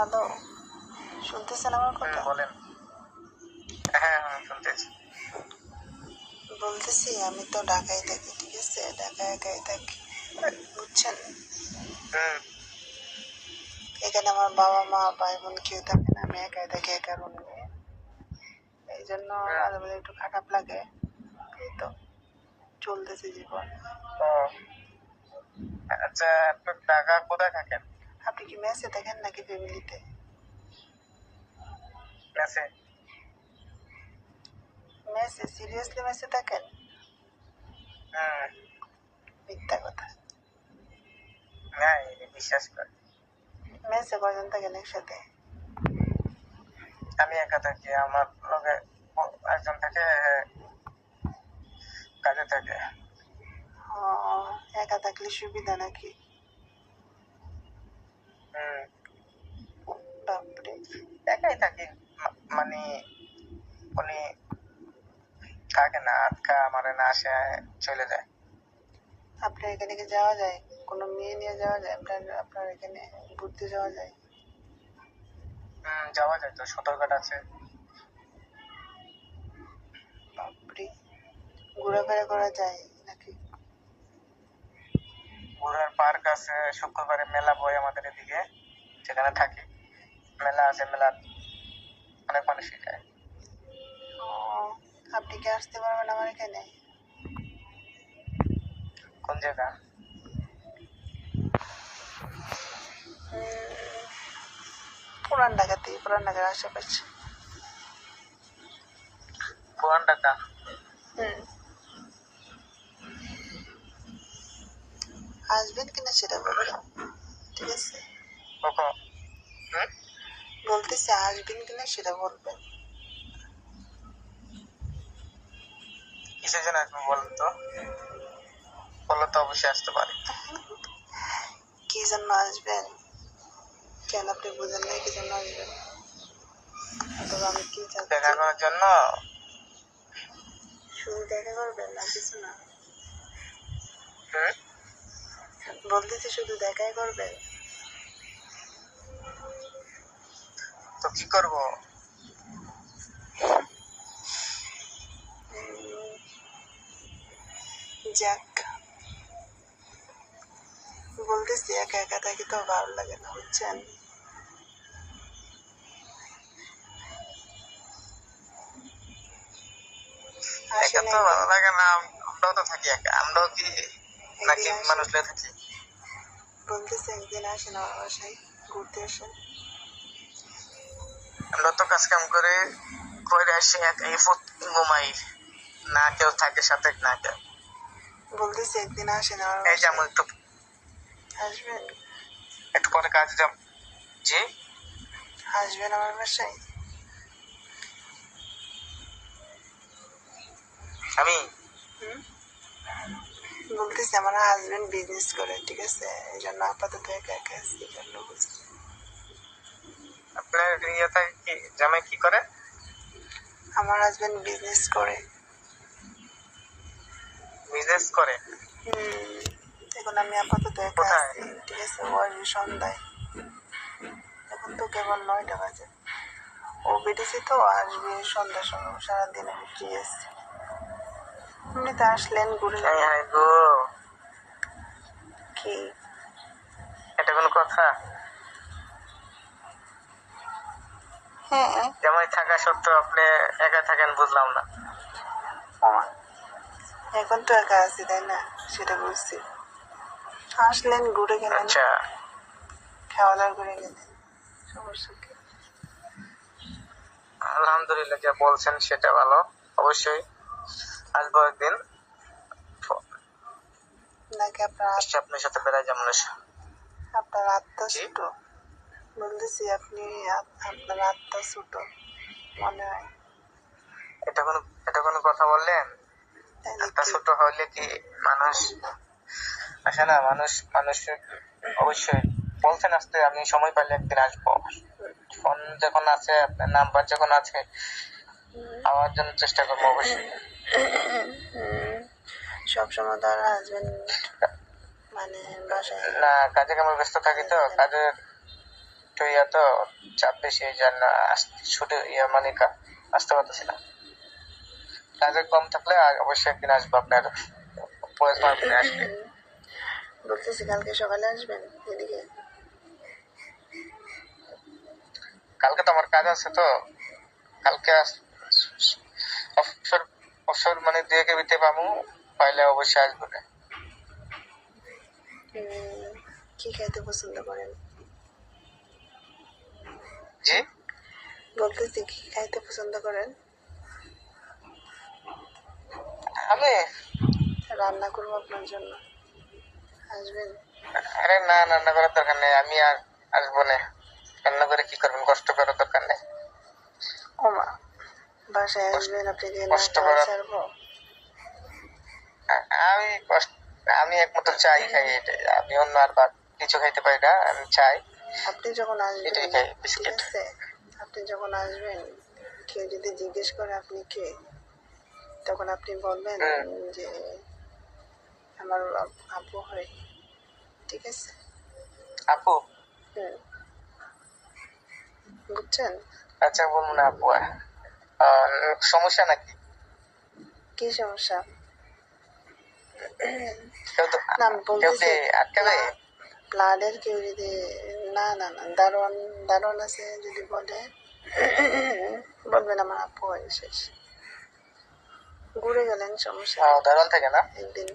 Hello শুনতেছেন আমার কথা? বলেন। হ্যাঁ হ্যাঁ শুনতেছি। বলতেছি আমি তো ঢাকায় থাকি ঠিক আছে? ঢাকায় একাই থাকি বুঝছেন? এখানে আমার বাবা মা ভাই বোন কেউ থাকে না আমি একাই থাকি একা রুম। নিয়ে এই জন্য মাঝে মাঝে একটু খারাপ লাগে এই তো চলতেছে জীবন। আচ্ছা ঢাকা কোথায় থাকেন? আপনি কি মেসে থাকেন নাকি ফ্যামিলিতে মেসে মেসে সিরিয়াসলি মেসে হুম মিথ্যা কথা না বিশ্বাস করি মেসে কজন থাকেন একসাথে আমি একা থাকি আমার লগে একজন থাকে কাজে থাকে একা থাকলে সুবিধা নাকি হুম বাপরে একাই মানে উনি থাকে না আটকা মারে না আসে চলে যায়। আপনার এখানে কি যাওয়া যায়? কোনো মেয়ে নিয়ে যাওয়া যায়? আপনার আপনার এখানে ঘুরতে যাওয়া যায়? হুম যাওয়া যায় তো সদরঘাট আছে। বাপরে ঘোরাফেরা করা যায় নাকি? ঘোরার পার্ক আছে শুক্রবারে মেলা বই আমাদের এদিকে সেখানে থাকি। মেলা আছে মেলা অনেক মানুষই যায় ও আপনি কি আসতে পারবেন আমার এখানে? কোন জায়গা? পুরান ঢাকাতে পুরান ঢাকার আশেপাশে। পুরান ঢাকা? হুম। আসবেন কিনা সেটা বলবেন ঠিক আছে। কখন? বলতেছি আসবেন কিনা সেটা বলবেন। কিসের জন্য আসব বলুন তো? বললে তো অবশ্যই আসতে পারি। কি জন্য আসবেন? কেন আপনি বুঝেন নাই কি জন্য আসবেন? আমি কি দেখা করার জন্য? শুধু দেখা করবেন না কিছু না? বলতেছি শুধু দেখাই করবেন? তো কি করব? যাক। বলতেছি একা একা থাকি তো ভালো লাগে না বুঝছেন? একা তো ভালো লাগে না আমরাও তো থাকি একা। আমরাও কি নাকি মানুষ থাকি? বলতেছি একদিন আসেন আমার বাসায় ঘুরতে আসেন। আমরা তো কাজ কাম করে আসি একাই ফুট ঘুমাই। না কেউ থাকে সাথে না কেউ। বলতেছি একদিন আসেন আমার এই একটু আসবেন? একটু পরে কাজ যাব জি? আসবেন আমার বাসায়? আমি? হুম? বলতেছি আমার হাজবেন্ড বিজনেস করে ঠিক আছে? এই জন্য আপাতত একা একা আছি এই জন্য আপনার ইয়ে থাকে কি জামাই কি করে? আমার হাজবেন্ড বিজনেস করে। বিজনেস করে? এখন আমি আপাতত একা? আছি ঠিক আছে ও আসবে সন্ধ্যায়। এখন তো কেবল নয়টা বাজে। ও বেরিয়েছে তো আসবে সন্ধ্যার সময় সারাদিন আমি ফ্রি আছি। এমনিতে আসলেন ঘুরে কি? এটা কোনো কথা? জামাই থাকা সত্ত্বেও আপনি একা থাকেন বুঝলাম না। এখন তো একা আছি তাই না? সেটা বুঝছি। আসলেন ঘুরে গেলেন। আচ্ছা। খাওয়া দাওয়া করে গেলেন। সমস্যা কি? আলহামদুলিল্লাহ যা বলছেন সেটা ভালো অবশ্যই। আসব একদিন। নাকি আপনার আপনার সাথে বেড়াই যেমন আপনার আত্মা বলতেছি আপনি আপনার আত্মা ছোট মনে হয়। এটা কোনো এটা কোনো কথা বললেন? কি ছোট হইলে কি মানুষ আসে না মানুষ মানুষ অবশ্যই। বলছেন আসতে আমি সময় পাইলে একদিন আসব। ফোন যখন আছে আপনার নাম্বার যখন আছে আমার জন্য চেষ্টা করব অবশ্যই। সবসময় তার হাজবেন্ড মানে বাসায় না কাজে কামে ব্যস্ত থাকি তো কাজের একটু ইয়া তো চাপ বেশি এই জন্য ছুটে ইয়া মানে আসতে পারতেছি না। কম থাকলে অবশ্যই একদিন আসব আপনার মার্কেটে বলতেছি কালকে সকালে আসবেন এদিকে? কালকে তো আমার কাজ আছে তো। কালকে অবসর অবসর মানে দুই একের ভিতরে পাবো পাইলে অবশ্যই আসব। না কি খাইতে পছন্দ করেন? জি? বলতেছি কি খাইতে পছন্দ করেন? আমি? রান্না করব আপনার জন্য। আসবেন? আরে না রান্না করার দরকার নেই। আমি আর আসব না। রান্না করে কি করবেন? কষ্ট করার দরকার নেই। ওমা বাসায় আসবেন আপনাকে কষ্ট খাওয়াই করা- আমি কষ্ট আমি একমাত্র চাই খাই। এটাই আমি অন্য আর কিছু খাইতে পারি না। আমি চাই। আপনি যখন আসবেন ঠিক আছে? আপনি যখন আসবেন কেউ যদি জিজ্ঞেস করে আপনি কে তখন আপনি বলবেন যে আমার আপ- হয়। ঠিক আছে? আপু? বুঝছেন? আচ্ছা বলুন আপু। সমস্যা নাকি? কি সমস্যা? না বলতেছি আটকাবে ব্লাডের কেউ যদি না না না দারোয়ান দারোয়ান আছে যদি বলে বলবেন আমার আপু হয় শেষ ঘুরে গেলেন সমস্যা আহ, দারুণ থাকে না? একদিন।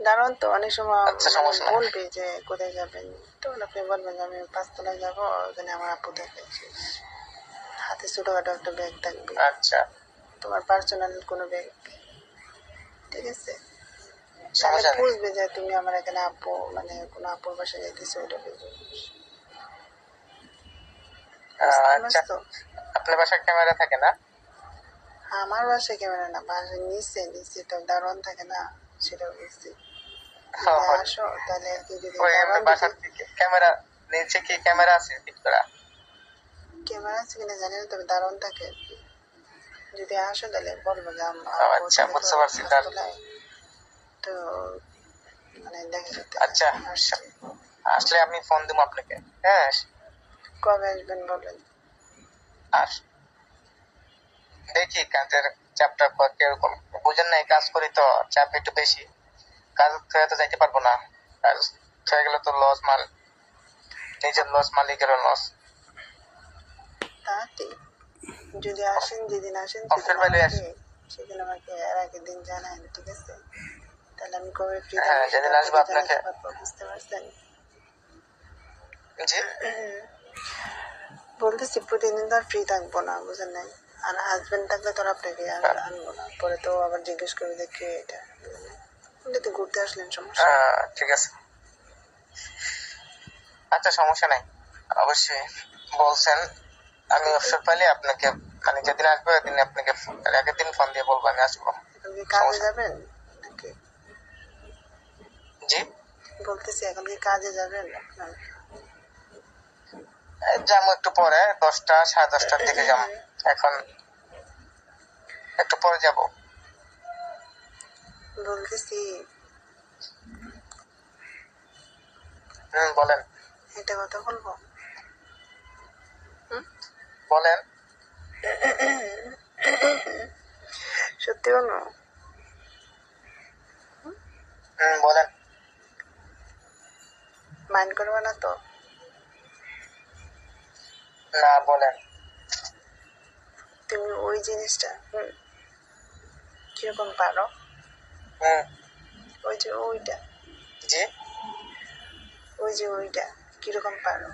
দারুণ তো অনেক সময় আচ্ছা, সমস্যা বলবে যে কোথায় যাবেন? তখন আপনি বলবেন আমি পাঁচতলায় যাব ওখানে আমার আপু দেখে শেষ। হাতে ছোটখাটো একটা ব্যাগ থাকবে। আচ্ছা। তোমার পার্সোনাল কোনো ব্যাগ? ঠিক আছে? সমস্যা নেই বুঝবে যে তুমি আমার এখানে আপু মানে কোনো আপুর বাসায় যাইতেছো ওটা বুঝবে আচ্ছা তো আপনার বাসায় ক্যামেরা থাকে না? আমার বাসায় ক্যামেরা না বাসায় নিচে নিচে তো দারোয়ান থাকে না সেটা বুঝছি। আসো তাহলে আর কি যদি বাসার ক্যামেরা নিচে কি ক্যামেরা আছে ফিট করা? ক্যামেরা আছে কিনা জানি না তবে দারুণ থাকে। যদি আসো তাহলে বলব যে আমার আচ্ছা, বুঝতে পারছি। তো মানে দেখা আচ্ছা। আসলে আমি ফোন দিব আপনাকে। হ্যাঁ কবে আসবেন বলেন? আর দেখি কাজের চাপটা কীরকম বুঝেন না কাজ করি তো চাপ একটু বেশি। কাজ তো যাইতে পারব না। কাজ হয়ে গেলে তো লস মাল নিজের লস মালিকেরও লস যদি আসেন যেদিন আসেন সেদিন আমাকে আসেন। সেদিন আমাকে এর আগের দিন জানান ঠিক আছে? তাহলে আমি কবে ফ্রি হ্যাঁ, যেদিন আসব আপনাকে- বুঝতে পারছেন? জি। বলতেছি প্রতিদিন তো আর ফ্রি থাকব না বুঝেন নাই। আর হাজবেন্ড থাকলে তো আপনাকে আর হ্যাঁ। আনব না। পরে তো আবার জিজ্ঞেস করবে যে কে এটা? আপনি তো ঘুরতে আসলেন সমস্যা ঠিক আছে। আচ্ছা সমস্যা নাই। অবশ্যই বলছেন আমি অবসর পাইলে আপনাকে মানে যেদিন আসব ওদিন আপনাকে ফোন- তার আগের দিন ফোন দিয়ে বলব আমি আসব। কাজে যাবেন নাকি জি বলতেছি এখন কি কাজে যাবেন আপনার? যাব একটু পরে দশটা সাড়ে দশটার দিকে যাব। এখন একটু পরে যাব। বলতেছি হুম বলেন। একটা কথা বলব? বলেন। সত্যি বলব? হুম বলেন। মাইন্ড করবে না তো? না বলেন। তুমি ওই জিনিসটা হুম কীরকম পারো? হুম। ওই যে ওইটা। জি? ওই যে ওইটা কীরকম পারো?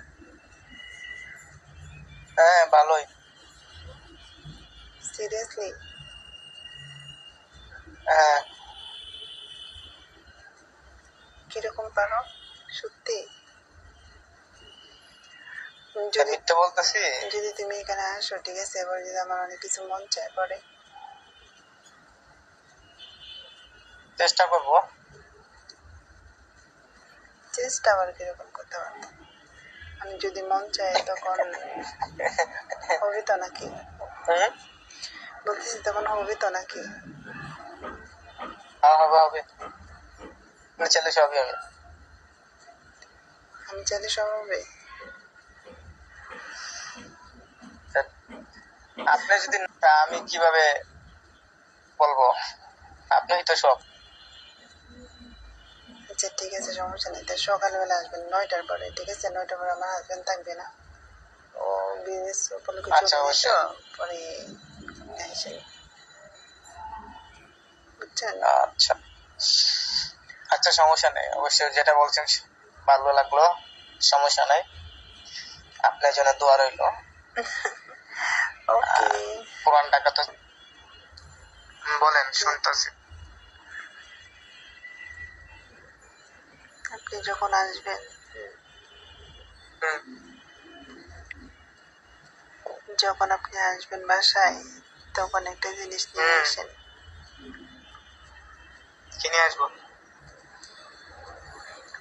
হ্যাঁ ভালোই। সিরিয়াসলি হ্যাঁ। কীরকম পারো? সত্যি। যদি মিথ্যে বলতেছি? যদি তুমি এখানে আসো ঠিক আছে? এবার যদি আমার অনেক কিছু মন চায় পরে। চেষ্টা করব। চেষ্টা আবার কীরকম করতে পারতো আমি যদি মন চায় তখন হবে তো নাকি? হুম বলতেছি তখন হবে তো নাকি? হ্যাঁ হবে হবে। চলে সবই হবে। আমি চাইলে সব হবে আপনি যদি আমি কীভাবে বলব? আপনিই তো সব। আচ্ছা ঠিক আছে সমস্যা নেই। তাই সকালবেলা আসবেন নয়টার পরে ঠিক আছে? নয়টার পরে আমার হাজবেন্ড থাকবে না। ও। বিজনেস উপলক্ষে আচ্ছা। তো পরে এসে বুঝছেন? আচ্ছা। আচ্ছা সমস্যা নেই। অবশ্যই যেটা বলছেন ভালো লাগল সমস্যা নাই। আপনার জন্য দোয়া রইল। পুরান টাকা তো বলেন শুনতেছি। আপনি যখন আসবেন। যখন আপনি আসবেন বাসায় তখন একটা জিনিস নিয়ে। আসেন। কি নিয়ে আসব।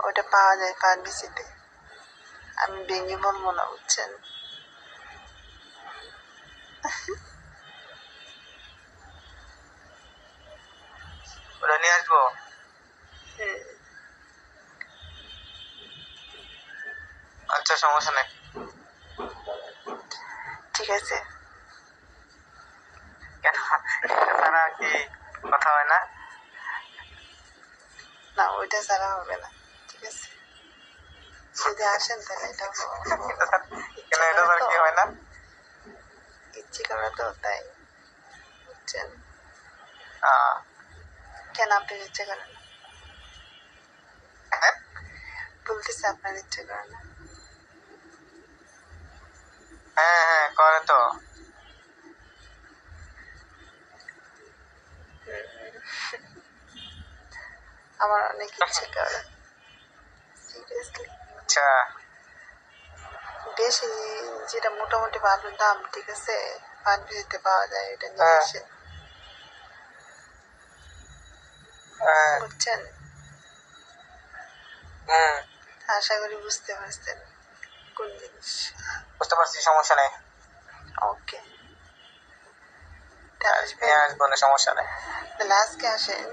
ওটা পাওয়া যায় ফার্মেসিতে আমি ভেঙে বলব না বুঝছেন? ওটা নিয়ে আসব? আচ্ছা সমস্যা নেই। ঠিক আছে। কেন? ছাড়া কি কথা হয় না? না ওইটা ছাড়া হবে না। যদি আসেন তাহলে এটা কেন এটা ছাড়া কি হয় না? ইচ্ছে করে তো তাই বুঝছেন? কেন আপনার ইচ্ছে করে না? হ্যাঁ? বলতেছে আপনার ইচ্ছে করে না। হ্যাঁ হ্যাঁ করে তো। আমার অনেক ইচ্ছে করে। সিরিয়াসলি আচ্ছা বেশি যেটা মোটামুটি ভালো দাম ঠিক আছে? ফার্মেসিতে পাওয়া যায় এটা নিয়ে হ্যাঁ। হ্যাঁ, বুঝছেন? আশা করি বুঝতে পারছেন কোন জিনিস। বুঝতে পারছি সমস্যা নেই। ওকে। আসবেন? আসব না সমস্যা নেই। তাহলে আজকে আসেন।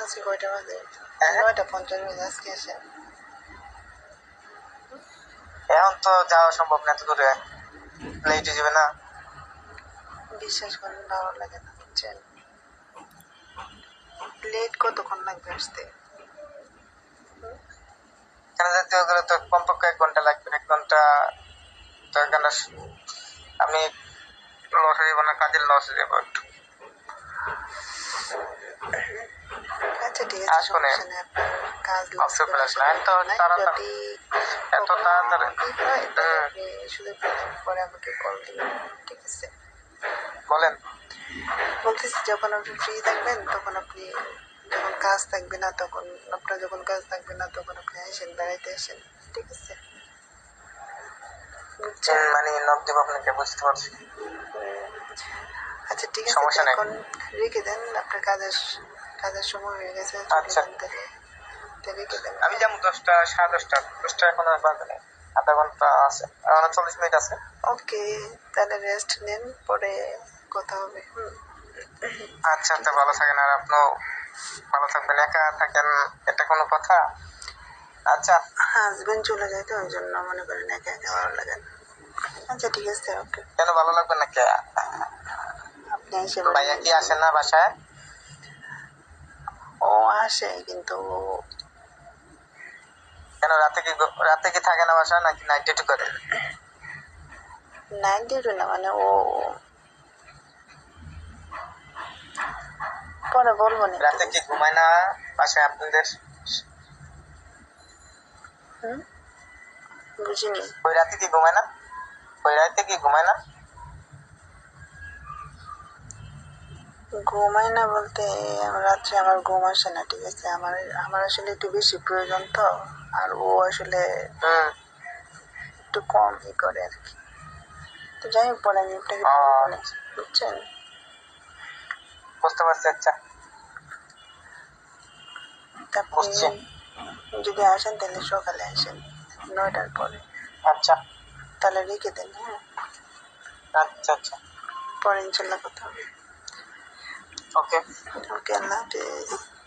আজকে কয়টা বাজে? হ্যাঁ। নয়টা পঞ্চাশ বাজে আজকে আসেন। এখন তো যাওয়া সম্ভব না এত দূরে। লেট হয়ে যাবে না। বিশ্বাস করেন ভালো লাগে না বুঝছেন? লেট কতক্ষণ লাগবে আসতে? কেন যেতে গেলে তো কমপক্ষে এক ঘণ্টা লাগবে এক ঘণ্টা তো এক ঘণ্টা আমি লস হয়ে যাব না কাজের লস হয়ে যাব একটু। আচ্ছা ঠিক আছে আসব না। সমস্যা নেই আপনার কাজ তাড়াতাড়ি- যদি এত তাড়াতাড়ি? ঠিক হয় শুধু পরে আমাকে কল দিবেন ঠিক আছে। বলেন। বলতেছি যখন আপনি ফ্রি থাকবেন তখন আপনি যখন কাজ থাকবে না তখন আপনার যখন কাজ থাকবে না তখন আপনি আসেন বেড়াইতে আসেন। ঠিক আছে? মানে নক দেবো আপনাকে বুঝতে পারছি। আচ্ছা ঠিক আছে সমস্যা নাই। এখন রেখে দেন আপনার কাজের কাজের সময় হয়ে গেছে আচ্ছা। আমি যেমন দশটা সাড়ে দশটা দশটা এখন আর বাজে নেই। আধা ঘণ্টা আছে এখন চল্লিশ মিনিট আছে। ওকে তাহলে রেস্ট নেন পরে কথা হবে। হুম। আচ্ছা ভালো থাকেন আর আপনিও ভালো থাকবেন। একা থাকেন এটা কোনো কথা? আচ্ছা। হাজবেন্ড চলে যায় তো ওই জন্য মনে করেন একা একা ভালো লাগে আচ্ছা ঠিক আছে ওকে। কেন ভালো লাগবে না কে? আপনি এসে ভাইয়া কি আসেন না বাসায়? ও আসে কিন্তু কেন রাতে কি রাতে কি থাকে না বাসা নাকি নাইট ডিউটি করে? নাইট ডিউটি না মানে ও পরে বলব না রাতে কি ঘুমায় না বাসায় আপনাদের? হুম? বুঝিনি। ওই রাতে কি ঘুমায় না? ওই রাতে কি ঘুমায় না? ঘুমাই না বলতে রাত্রে আমার ঘুম আসে না ঠিক আছে? আমার আমার আসলে একটু বেশি প্রয়োজন তো। আর ও আসলে একটু কম ই করে আর কি। তো যাই হোক পরে আমি আপনাকে বুঝছেন? বুঝতে পারছি আচ্ছা। যদি আসেন তাহলে সকালে আসেন নয়টার পরে। আচ্ছা। তাহলে রেখে দেন হ্যাঁ? আচ্ছা আচ্ছা। পরে ইনশাল্লাহ কথা হবে। ওকে। ওকে আল্লাহ হাফেজ।